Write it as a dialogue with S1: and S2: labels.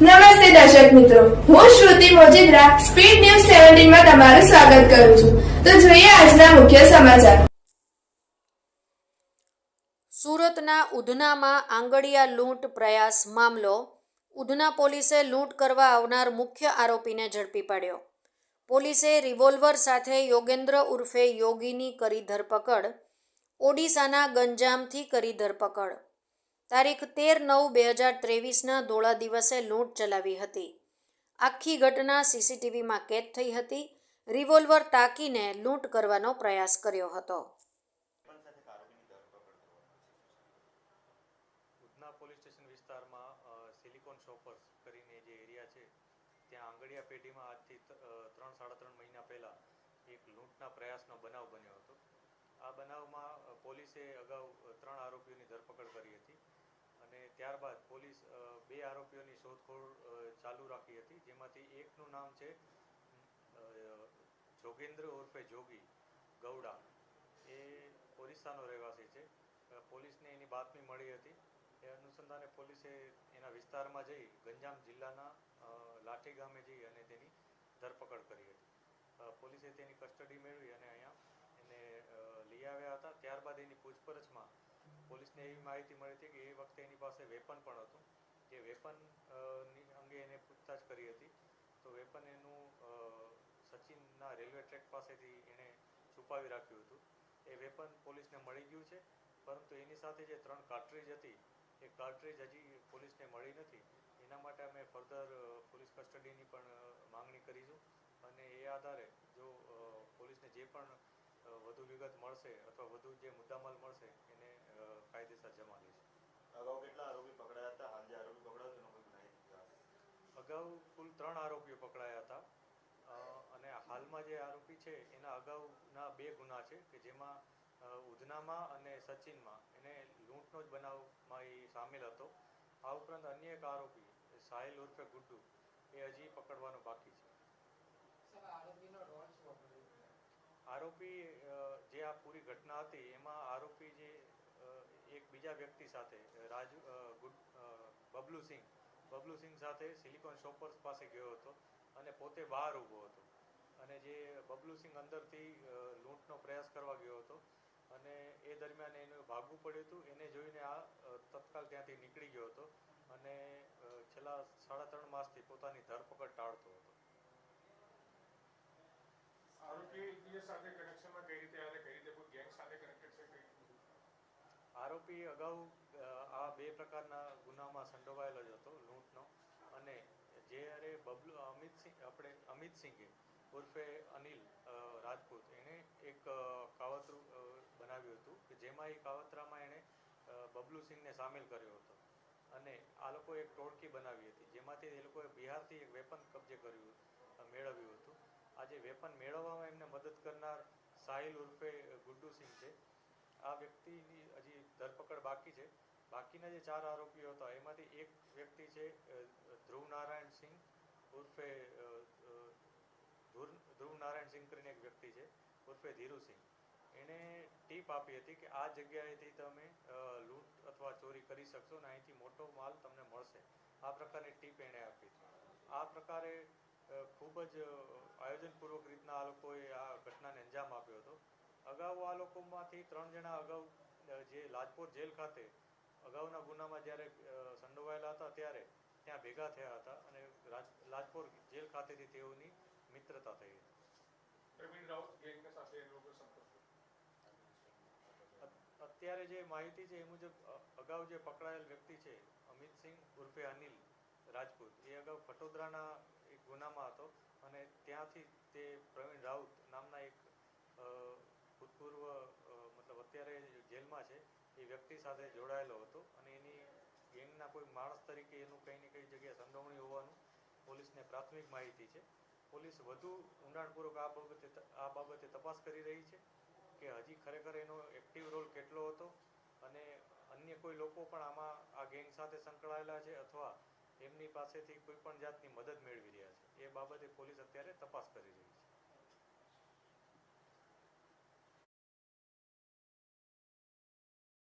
S1: નમસ્તે દર્શક મિત્રો. હું શ્રુતિ મોજીદ્રા, સ્પીડ ન્યૂઝ સેવન્ટીનમાં તમારું સ્વાગત કરું છું. તો જોઈએ આજના મુખ્ય સમાચાર.
S2: સુરતના ઉધનામાં આંગડિયા લૂંટ પ્રયાસ મામલો. ઉધના પોલીસે લૂંટ કરવા આવનાર મુખ્ય આરોપીને ઝડપી પાડ્યો. પોલીસે રિવોલ્વર સાથે યોગેન્દ્ર ઉર્ફે યોગીની કરી ધરપકડ. ઓડિશાના ગંજામથી કરી ધરપકડ. તારીખ તેર નવ બે હજાર ત્રેવીસના ધોળા દિવસે લૂંટ ચલાવી હતી. આખી ઘટના સીસીટીવીમાં કેદ થઈ હતી. રિવોલ્વર તાકીને લૂંટ કરવાનો પ્રયાસ કર્યો હતો.
S3: પોલીસ સ્ટેશન વિસ્તારમાં સિલિકોન શોપર્સ કરીને જે એરિયા છે, ત્યાં આંગડિયા પેઢીમાં આજથી ત્રણ, સાડા ત્રણ મહિના પહેલાં એક લૂંટના પ્રયાસનો બનાવ બન્યો હતો. આ બનાવમાં પોલીસે અગાઉ ત્રણ આરોપીઓની ધરપકડ કરી હતી. અને ત્યારબાદ પોલીસ બે આરોપીઓની શોધખોળ ચાલુ રાખી હતી, જેમાંથી એકનું નામ છે જોગેન્દ્ર ઉર્ફે જોગી ગૌડા. એ ઓરિસ્સાનો રહેવાસી છે. પોલીસને એની બાતમી મળી હતી. એ અનુસંધાને પોલીસે એના વિસ્તારમાં જઈ ગંજામ જિલ્લાના લાઠી ગામે જઈ અને તેની ધરપકડ કરી હતી. પોલીસે તેની કસ્ટડી મેળવી અને અહીંયા એને લઈ આવ્યા હતા. ત્યારબાદ એની પૂછપરછમાં પોલીસને એવી માહિતી મળી હતી કે એ વખતે એની પાસે વેપન પણ હતું. જે વેપન અંગે એને પૂછતાછ કરી હતી. તો વેપન એનું સચિનના રેલવે ટ્રેક પાસેથી એણે છુપાવી રાખ્યું હતું. એ વેપન પોલીસને મળી ગયું છે. પરંતુ એની સાથે જે ત્રણ કાર્ટ્રીજ હતી, એ કાર્ટ્રીજ હજી પોલીસને મળી નથી. એના માટે અમે ફર્ધર પોલીસ કસ્ટડીની પણ માંગણી કરીશું. અને એ આધારે જો પોલીસને જે પણ વધુ વિગત મળશે અથવા વધુ જે મુદ્દામાલ મળશે કાયદેસર જમા લઈશું
S4: અગાઉ કેટલા આરોપી પકડાયા હતા? હાલ જે આરોપી પકડાયો તેનો કોઈ ગુનાહિત
S3: અગાઉ કુલ ત્રણ આરોપીઓ પકડાયા હતા. અને હાલમાં જે આરોપી છે એના અગાઉના બે ગુના છે કે જેમાં ઉધનામાં અને સચિનમાં. એને લૂંટનો જ બનાવમાં એ સામેલ હતો. આ ઉપરાંત અન્ય એક આરોપી સાહિલ ઉર્ફે ગુડ્ડુ એ હજી પકડવાનો બાકી છે. આરોપી જે આ પૂરી ઘટના હતી એમાં આરોપી જે બીજા વ્યક્તિ સાથે રાજુ અ, ગુડ અ, બબલુ સિંહ. બબલુ સિંહ સાથે સિલિકોન શોપર્સ પાસે ગયો હતો અને પોતે બહાર ઊભો હતો. અને જે બબલુ સિંહ અંદરથી લૂંટનો પ્રયાસ કરવા ગયો હતો અને એ દરમિયાન એને ભાગવું પડ્યું હતું. એને જોઈને આ તત્કાલ ત્યાંથી નીકળી ગયો હતો અને છેલ્લા સાડા ત્રણ માસથી પોતાની ધરપકડ ટાળતો હતો.
S5: આરોપી સાથે કનેક્શનમાં કઈ રીતે આવે કઈ રીતે કોઈ ગેંગ સાથે કનેક્ટેડ છે કઈ રીતે
S3: આરોપી અગાઉ આ બે પ્રકારના ગુનામાં સંડોવાયેલો જ હતો લૂંટનો. અને જ્યારે બબલુ અમિતસિંહ આપણે અમિતસિંહે ઉર્ફે અનિલ રાજપૂત એણે એક કાવતરું બનાવ્યું હતું કે જેમાં એ કાવતરામાં એણે અ, બબલુ સિંહને સામેલ કર્યો હતો. અને આ લોકો એક ટોળકી બનાવી હતી જેમાંથી એ લોકોએ બિહારથી એક વેપન કબજે કર્યું મેળવ્યું હતું. આજે વેપન મેળવવામાં એમને મદદ કરનાર સાહિલ ઉર્ફે આ વ્યક્તિની હજી ધરપકડ બાકી છે. બાકીના જે ચાર આરોપીઓ હતા, એમાંથી એક વ્યક્તિ છે ધ્રુવ નારાયણ સિંહ ઉર્ફે ધ્રુવ નારાયણ સિંહ કરીને એક વ્યક્તિ છે, ઉર્ફે ધીરુસિંહ એણે ટીપ આપી હતી કે આ જગ્યાએથી તમે લૂંટ અથવા ચોરી કરી શકશો અને અહીંથી મોટો માલ તમને મળશે. આ પ્રકારની ટીપ એણે આપી. હતી આ પ્રકારે ખૂબ જ આયોજનપૂર્વક રીતના આ લોકોએ આ અગાઉ આ લોકોમાંથી ત્રણ જણા અગાઉ જે લાજપોર જેલ ખાતે અગાઉના ગુનામાં જ્યારે સંડોવાયેલા હતા ત્યારે ત્યાં ભેગા થયા હતા અને લાજપોર જેલ ખાતેથી તેઓની મિત્રતા થઈ હતી. અત્યારે જે માહિતી છે એ મુજબ અગાઉ જે પકડાયેલ વ્યક્તિ છે અમિતસિંહ ઉર્ફે અનિલ રાજપૂત એ અગાઉ ખટોદરાના એક ગુનામાં હતો અને ત્યાંથી તે પ્રવીણ રાઉત નામના એક ભૂતપૂર્વ મતલબ અત્યારે જેલમાં છે, એ વ્યક્તિ સાથે જોડાયેલો હતો અને એની ગેંગના કોઈ માણસ તરીકે એનું કંઈ ને કંઈ જગ્યાએ સંડોવણી હોવાનું પોલીસને પ્રાથમિક માહિતી છે. પોલીસ વધુ ઊંડાણપૂર્વક આ બાબતે આ બાબતે તપાસ કરી રહી છે કે હજી ખરેખર એનો એક્ટિવ રોલ કેટલો હતો અને અન્ય કોઈ લોકો પણ આમાં આ ગેંગ સાથે સંકળાયેલા છે અથવા એમની પાસેથી કોઈ પણ જાતની મદદ મેળવી રહ્યા છે. એ બાબતે પોલીસ અત્યારે તપાસ કરી રહી છે.